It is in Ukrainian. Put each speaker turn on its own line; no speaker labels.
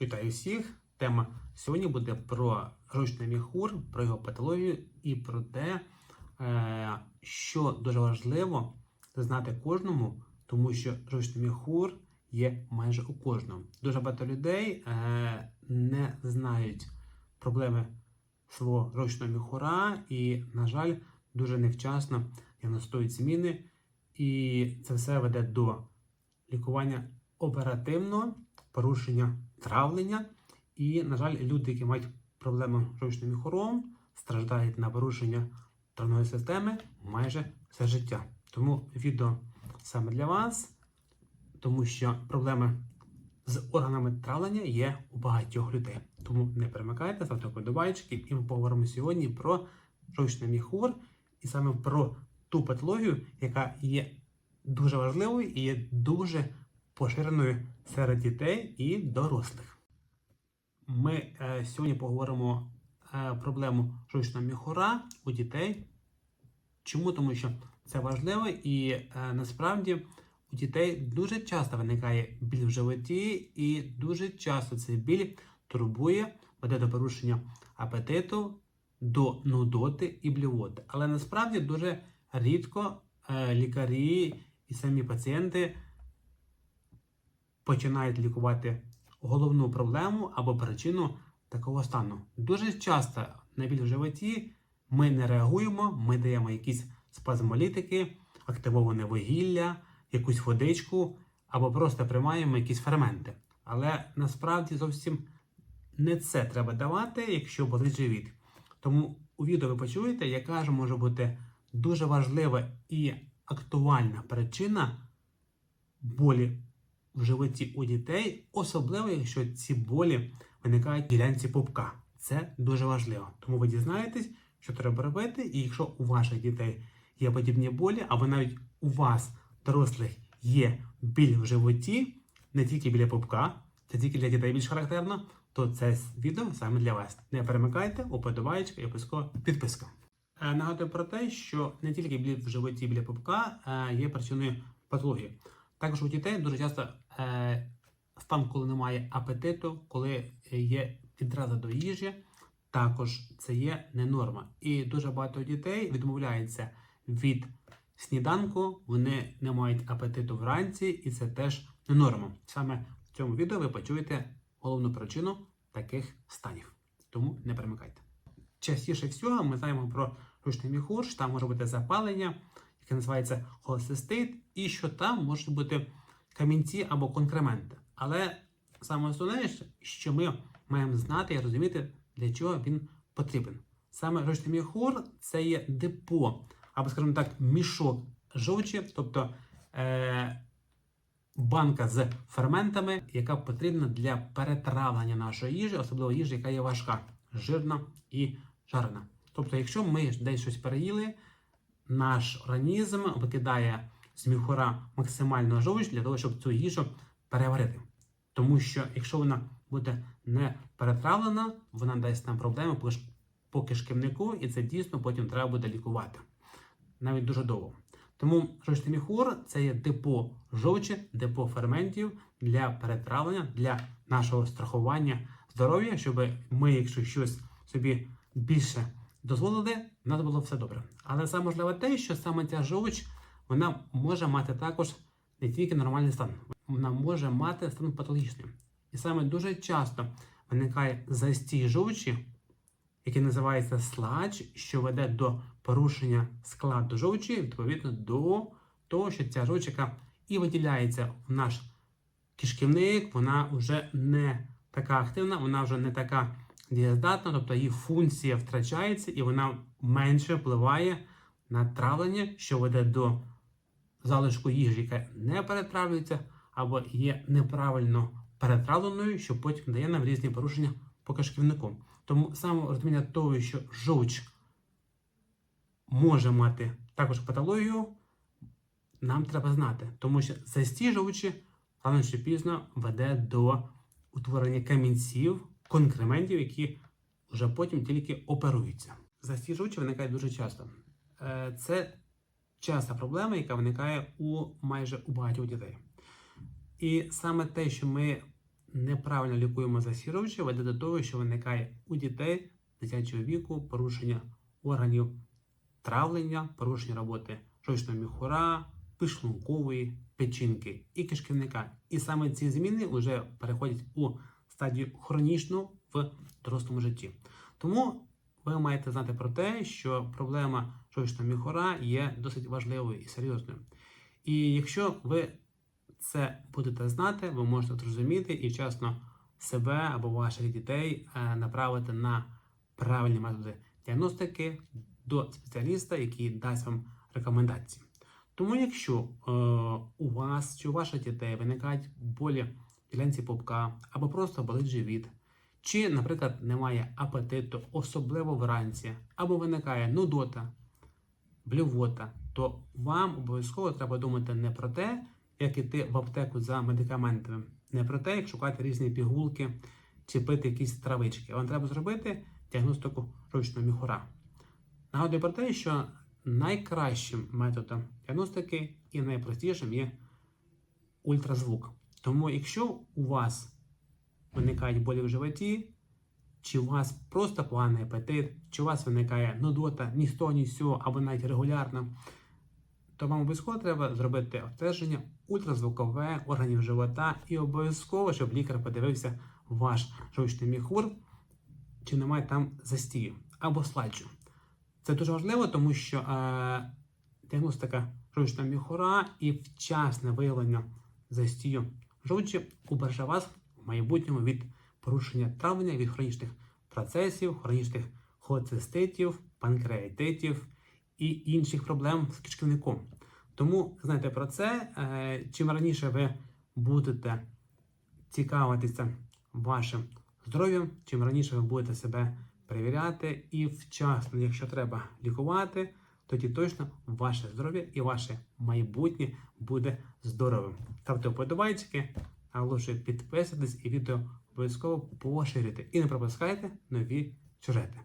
Вітаю всіх! Тема сьогодні буде про жовчний міхур, про його патологію і про те, е, що дуже важливо знати кожному, тому що жовчний міхур є майже у кожному. Дуже багато людей е, не знають проблеми свого жовчного міхура і, на жаль, дуже невчасно діагностують зміни, і це все веде до лікування оперативного порушення травлення. І, на жаль, люди, які мають проблеми з жовчним міхуром, страждають на порушення травної системи майже все життя. Тому відео саме для вас, тому що проблеми з органами травлення є у багатьох людей. Тому не перемикайте, ставте подобайчики, і ми поговоримо сьогодні про жовчний міхур і саме про ту патологію, яка є дуже важливою і є дуже поширеною серед дітей і дорослих. Ми е, сьогодні поговоримо е, проблему жовчного міхура у дітей. Чому? Тому що це важливо і е, насправді у дітей дуже часто виникає біль в животі, і дуже часто цей біль турбує, веде до порушення апетиту, до нудоти і блювоти. Але насправді дуже рідко е, лікарі і самі пацієнти починають лікувати головну проблему або причину такого стану. Дуже часто на біль в животі ми не реагуємо, ми даємо якісь спазмолітики, активоване вугілля, якусь водичку або просто приймаємо якісь ферменти. Але насправді зовсім не це треба давати, якщо болить живіт. Тому у відео ви почуєте, яка ж може бути дуже важлива і актуальна причина болі в животі у дітей, особливо якщо ці болі виникають в ділянці пупка. Це дуже важливо. Тому ви дізнаєтесь, що треба робити, і якщо у ваших дітей є подібні болі, або навіть у вас, дорослих, є біль в животі, не тільки біля пупка, це тільки для дітей більш характерно, то це відео саме для вас. Не перемикайте, уподобаєчка і обов'язково підписка. Е, Нагадую про те, що не тільки біль в животі біля пупка е, є причиною патології. Також у дітей дуже часто е, стан, коли немає апетиту, коли є відразу до їжі, також це є не норма. І дуже багато дітей відмовляються від сніданку, вони не мають апетиту вранці, і це теж не норма. Саме в цьому відео ви почуєте головну причину таких станів. Тому не перемикайте. Частіше всього ми знаємо про ручний міхур, там може бути запалення, яке називається холецистит, і що там можуть бути камінці або конкременти. Але саме основне, що ми маємо знати і розуміти, для чого він потрібен. Саме жовчний міхур це є депо, або, скажімо так, мішок жовчі, тобто е- банка з ферментами, яка потрібна для перетравлення нашої їжі, особливо їжі, яка є важка, жирна і жарена. Тобто, якщо ми десь щось переїли, наш організм викидає з міхура максимально жовч для того, щоб цю їжу переварити. Тому що якщо вона буде не перетравлена, вона дасть нам проблеми по, кишківнику, і це дійсно потім треба буде лікувати. Навіть дуже довго. Тому жовчний міхур це є депо жовчі, депо ферментів для перетравлення, для нашого страхування здоров'я, щоб ми, якщо щось собі більше дозволили, в нас було все добре. Але саме можливо те, що саме ця жовч вона може мати також не тільки нормальний стан, вона може мати стан патологічний. І саме дуже часто виникає застій жовчі, який називається сладж, що веде до порушення складу жовчі, відповідно до того, що ця жовчика і виділяється в наш кишківник, вона вже не така активна, вона вже не така дієздатна, тобто її функція втрачається і вона менше впливає на травлення, що веде до залишку їжі, яка не перетравлюється, або є неправильно перетравленою, що потім дає нам різні порушення по кишківнику. Тому саме розуміння того, що жовч може мати також патологію, нам треба знати, тому що застій рано чи пізно веде до утворення камінців, конкрементів, які вже потім тільки оперуються. Застій жовчі виникає дуже часто. Е, Це часта проблема, яка виникає у майже у багатьох дітей. І саме те, що ми неправильно лікуємо засіровичі, веде до того, що виникає у дітей дитячого віку порушення органів травлення, порушення роботи жовчного міхура, пишлункової, печінки і кишківника. І саме ці зміни вже переходять у стадію хронічну в дорослому житті. Тому ви маєте знати про те, що проблема жовчного міхура є досить важливою і серйозною. І якщо ви це будете знати, ви можете зрозуміти і вчасно себе або ваших дітей е, направити на правильні методи діагностики до спеціаліста, який дасть вам рекомендації. Тому, якщо е, у вас чи у ваших дітей виникають болі ділянці попка або просто болить живіт, чи, наприклад, немає апетиту, особливо вранці, або виникає нудота, блювота, то вам обов'язково треба думати не про те, як іти в аптеку за медикаментами, не про те, як шукати різні пігулки чи пити якісь травички. Вам треба зробити діагностику ручного міхура. Нагадую про те, що найкращим методом діагностики і найпростішим є ультразвук. Тому, якщо у вас виникають болі в животі, чи у вас просто поганий апетит, чи у вас виникає нудота ні того, ні з цього, або навіть регулярно, то вам обов'язково треба зробити обстеження ультразвукове органів живота і обов'язково, щоб лікар подивився ваш жовчний міхур, чи немає там застію або слайджу. Це дуже важливо, тому що е, діагностика жовчного міхура і вчасне виявлення застію жовчі убереже вас в майбутньому від порушення травлення, від хронічних процесів, хронічних холециститів, панкреатитів і інших проблем з кишківником. Тому знайте про це. Е, чим раніше ви будете цікавитися вашим здоров'ям, чим раніше ви будете себе перевіряти і вчасно, якщо треба лікувати, тоді точно ваше здоров'я і ваше майбутнє буде здоровим. Ставте вподобайки, а лучше підписуйтесь і відео обов'язково поширюйте. І не пропускайте нові сюжети.